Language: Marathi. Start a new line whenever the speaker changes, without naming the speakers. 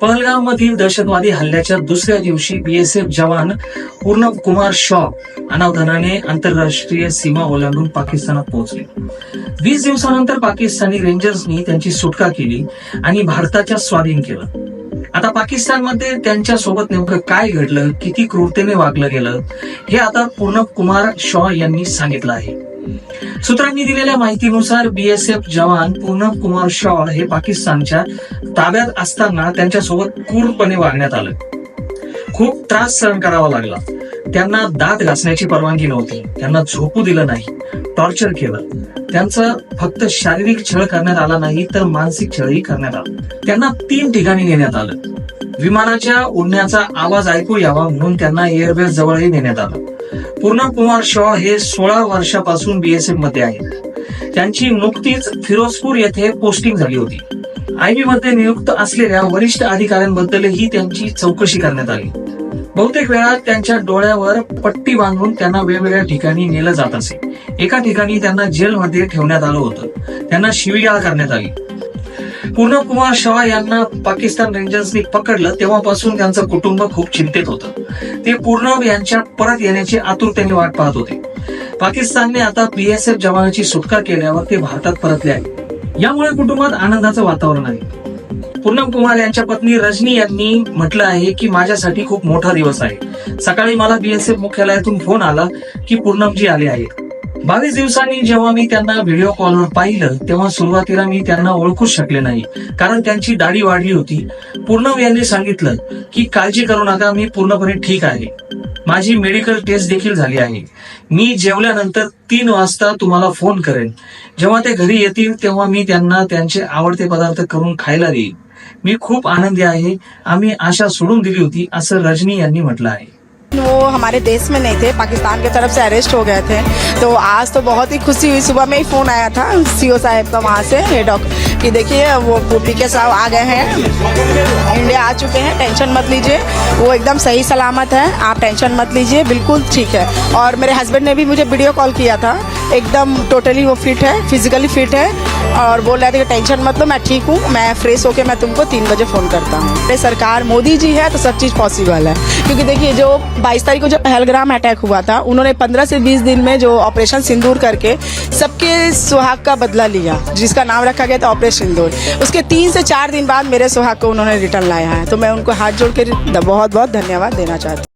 पहलगाव मधील दहशतवादी हल्ल्याच्या दुसऱ्या दिवशी बीएसएफ जवान पूर्ण कुमार शॉ अनावधानाने आंतरराष्ट्रीय सीमा ओलांडून पाकिस्तानात पोहोचले. वीस दिवसानंतर पाकिस्तानी रेंजर्सनी त्यांची सुटका केली आणि भारताच्या स्वाधीन केलं. आता पाकिस्तानमध्ये त्यांच्यासोबत नेमकं काय घडलं किती क्रूरतेने वागलं गेलं हे आता पूर्ण कुमार शॉ यांनी सांगितलं आहे. सूत्रांनी दिलेल्या माहितीनुसार बीएसएफ जवान पूनम कुमार शॉल हे पाकिस्तानच्या ताब्यात असताना त्यांच्यासोबत क्रूरपणे वागण्यात आलं. खूप त्रास सहन करावा लागला. त्यांना दात घासण्याची परवानगी नव्हती. त्यांना झोपू दिलं नाही. टॉर्चर केलं. त्यांचं फक्त शारीरिक छळ करण्यात आला नाही तर मानसिक छळही करण्यात आला. त्यांना तीन ठिकाणी नेण्यात आलं. विमानाच्या उडण्याचा आवाज ऐकू यावा म्हणून त्यांना एअरबेस जवळही नेण्यात आलं. पूर्णम कुमार शॉ हे सोळा वर्षापासून बीएसएफमध्ये आहेत. त्यांची नुकतीच फिरोजपूर येथे पोस्टिंग झाली होती. आयबी मध्ये नियुक्त असलेल्या वरिष्ठ अधिकाऱ्यांबद्दलही त्यांची चौकशी करण्यात आली. बहुतेक वेळा त्यांच्या डोळ्यावर पट्टी बांधून त्यांना वेगवेगळ्या ठिकाणी नेलं जात असे. एका ठिकाणी त्यांना जेलमध्ये ठेवण्यात आलं होतं. त्यांना शिवीगाळ करण्यात आली. पूर्ण कुमार शहा यांना पाकिस्तान रेंजर्सनी पकडलं तेव्हापासून त्यांचं कुटुंब खूप चिंतेत होतं. ते पूर्ण यांच्या परत येण्याची आतुरतेने वाट पाहत होते. पाकिस्तानने आता बीएसएफ जवानाची सुटका केल्यावर ते भारतात परतले आहे यामुळे कुटुंबात आनंदाचं वातावरण आहे. पूनम कुमार यांच्या पत्नी रजनी यांनी म्हटलं आहे की माझ्यासाठी खूप मोठा दिवस आहे. सकाळी मला बीएसएफ मुख्यालयातून फोन आला की पूनमजी आले आहेत. बावीस दिवसांनी जेव्हा मी त्यांना व्हिडिओ कॉलवर पाहिलं तेव्हा सुरुवातीला मी त्यांना ओळखूच शकले नाही. कारण त्यांची दाढी वाढली होती. पूर्णव यांनी सांगितलं की काळजी करू नका मी पूर्णपणे ठीक आहे. माझी मेडिकल टेस्ट देखील झाली आहे. मी जेवल्यानंतर तीन वाजता तुम्हाला फोन करेन. जेव्हा ते घरी येतील तेव्हा मी त्यांना त्यांचे आवडते पदार्थ करून खायला देईन. मी खूप आनंदी आहे. आम्ही आशा सोडून दिली होती असं रजनी यांनी म्हटलं आहे.
वो हमारे देश में नहीं थे, पाकिस्तान के तरफ़ से अरेस्ट हो गए थे। तो आज तो बहुत ही खुशी हुई। सुबह में ही फ़ोन आया था सीओ साहब का वहाँ से हेड ऑफ़ कि देखिए वो पी के साहब आ गए हैं। इंडिया आ चुके हैं टेंशन मत लीजिए। वो एकदम सही सलामत है। आप टेंशन मत लीजिए, बिल्कुल ठीक है। और मेरे हस्बैंड ने भी मुझे वीडियो कॉल किया था। एकदम टोटली वो फिट है फिजिकली फिट है और बोल रहे थे कि टेंशन मत लो, मैं ठीक हूँ, मैं फ्रेश होकर मैं तुमको तीन बजे फ़ोन करता हूँ। अरे, सरकार, मोदी जी है तो सब चीज़ पॉसिबल है। क्योंकि देखिए, जो 22 तारीख को जो पहलग्राम अटैक हुआ था, उन्होंने 15 से 20 दिन में जो ऑपरेशन सिंदूर करके सबके सुहाग का बदला लिया, जिसका नाम रखा गया था ऑपरेशन सिंदूर। उसके तीन से चार दिन बाद मेरे सुहाग को उन्होंने रिटर्न लाया है। तो मैं उनको हाथ जोड़ के बहुत बहुत धन्यवाद देना चाहती हूँ।